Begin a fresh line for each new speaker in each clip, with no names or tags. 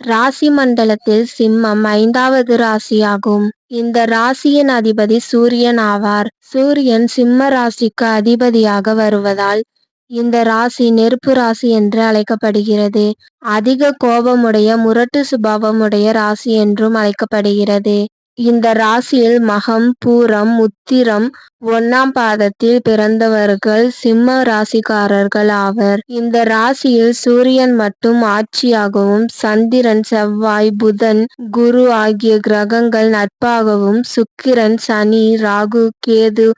ராசி மண்டலத்தில் சிம்மம் ஐந்தாவது ராசியாகும். இந்த ராசியின் அதிபதி சூரியன் ஆவார். சூரியன் சிம்ம ராசிக்கு அதிபதியாக வருவதால் இந்த ராசி நெருப்பு ராசி என்று அழைக்கப்படுகிறது. அதிக கோபமுடைய முரட்டு சுபாவமுடைய ராசி என்றும் அழைக்கப்படுகிறது. இந்த ராசியில் மகம் பூரம் உத்திரம் ஒன்னாம் பாதத்தில் பிறந்தவர்கள் சிம்ம ராசிக்காரர்கள் ஆவர். இந்த ராசியில் சூரியன் மட்டும் ஆட்சியாகவும் சந்திரன் செவ்வாய் புதன் குரு ஆகிய கிரகங்கள் நட்பாகவும் சுக்கிரன் சனி ராகு கேது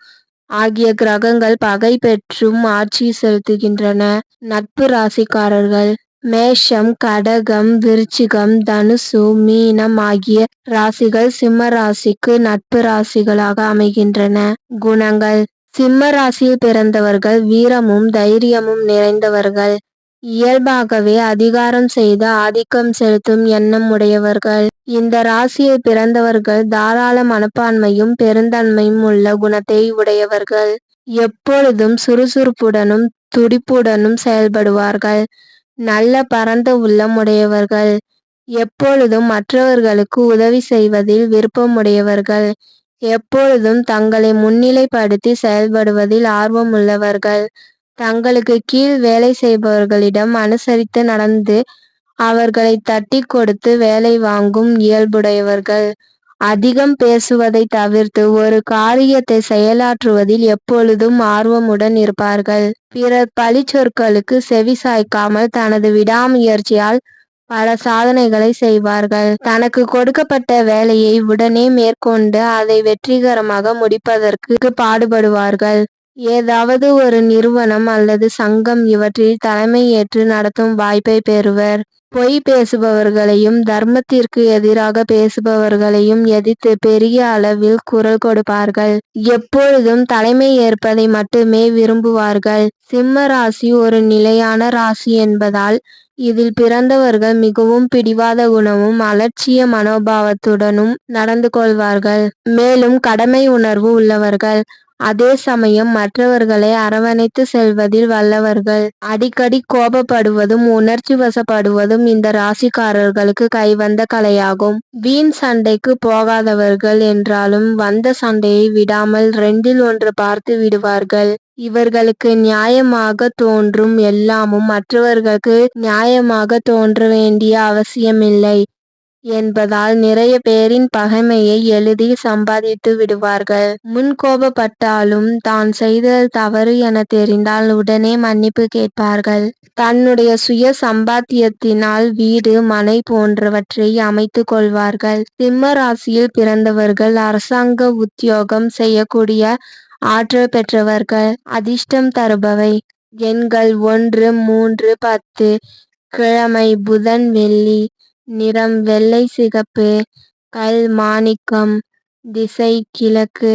ஆகிய கிரகங்கள் பகை பெற்றும் ஆட்சி செலுத்துகின்றன. நட்பு ராசிக்காரர்கள். மேஷம் கடகம் விருச்சிகம் தனுசு மீனம் ஆகிய ராசிகள் சிம்ம ராசிக்கு நட்பு ராசிகளாக அமைகின்றன. குணங்கள். சிம்ம ராசியில் பிறந்தவர்கள் வீரமும் தைரியமும் நிறைந்தவர்கள். இயல்பாகவே அதிகாரம் செய்து ஆதிக்கம் செலுத்தும் எண்ணம் உடையவர்கள். இந்த ராசியில் பிறந்தவர்கள் தாராள மனப்பான்மையும் பெருந்தன்மையும் உள்ள குணத்தை உடையவர்கள். எப்பொழுதும் சுறுசுறுப்புடனும் துடிப்புடனும் செயல்படுவார்கள். நல்ல பரந்த உள்ளம் உடையவர்கள் எப்பொழுதும் மற்றவர்களுக்கு உதவி செய்வதில் விருப்பமுடையவர்கள். எப்பொழுதும் தங்களை முன்னிலைப்படுத்தி செயல்படுவதில் ஆர்வமுள்ளவர்கள். தங்களுக்கு கீழ் வேலை செய்பவர்களிடம் அனுசரித்து நடந்து அவர்களை தட்டி கொடுத்து வேலை வாங்கும் இயல்புடையவர்கள். அதிகம் பேசுவதை தவிர்த்து ஒரு காரியத்தை செயலாற்றுவதில் எப்பொழுதும் ஆர்வமுடன் இருப்பார்கள். பிறர் பழிச்சொற்களுக்கு செவி சாய்க்காமல் தனது விடாமுயற்சியால் பல சாதனைகளை செய்வார்கள். தனக்கு கொடுக்கப்பட்ட வேலையை உடனே மேற்கொண்டு அதை வெற்றிகரமாக முடிப்பதற்கு பாடுபடுவார்கள். ஏதாவது ஒரு நிறுவனம் அல்லது சங்கம் இவற்றில் தலைமை ஏற்று நடத்தும் வாய்ப்பை பெறுவர். பொய் பேசுபவர்களையும் தர்மத்திற்கு எதிராக பேசுபவர்களையும் எதிர்த்து பெரிய அளவில் குரல் கொடுப்பார்கள். எப்பொழுதும் தலைமை ஏற்பதை மட்டுமே விரும்புவார்கள். சிம்ம ராசி ஒரு நிலையான ராசி என்பதால் இதில் பிறந்தவர்கள் மிகவும் பிடிவாத குணமும் அலட்சிய மனோபாவத்துடனும் நடந்து கொள்வார்கள். மேலும் கடமை உணர்வு உள்ளவர்கள். அதே சமயம் மற்றவர்களை அரவணைத்து செல்வதில் வல்லவர்கள். அடிக்கடி கோபப்படுவதும் உணர்ச்சி வசப்படுவதும் இந்த ராசிக்காரர்களுக்கு கைவந்த கலையாகும். வீண் சண்டைக்கு போகாதவர்கள் என்றாலும் வந்த சண்டையை விடாமல் ரெண்டில் ஒன்று பார்த்து விடுவார்கள். இவர்களுக்கு நியாயமாக தோன்றும் எல்லாமும் மற்றவர்களுக்கு நியாயமாக தோன்ற வேண்டிய அவசியமில்லை என்பதால் நிறைய பேரின் பகைமையை எளிதில் சம்பாதித்து விடுவார்கள். முன் கோபப்பட்டாலும் தான் செய்தது தவறு என தெரிந்தால் உடனே மன்னிப்பு கேட்பார்கள். தன்னுடைய சுய சம்பாத்தியத்தினால் வீடு மனை போன்றவற்றை அமைத்து கொள்வார்கள். சிம்ம ராசியில் பிறந்தவர்கள் அரசாங்க உத்தியோகம் செய்யக்கூடிய ஆற்றல் பெற்றவர்கள் அதிர்ஷ்டம் தருபவை. எண்கள் ஒன்று மூன்று பத்து. கிழமை புதன் வெள்ளி. நிறம் வெள்ளை சிகப்பு. கல் மாணிக்கம். திசை கிழக்கு.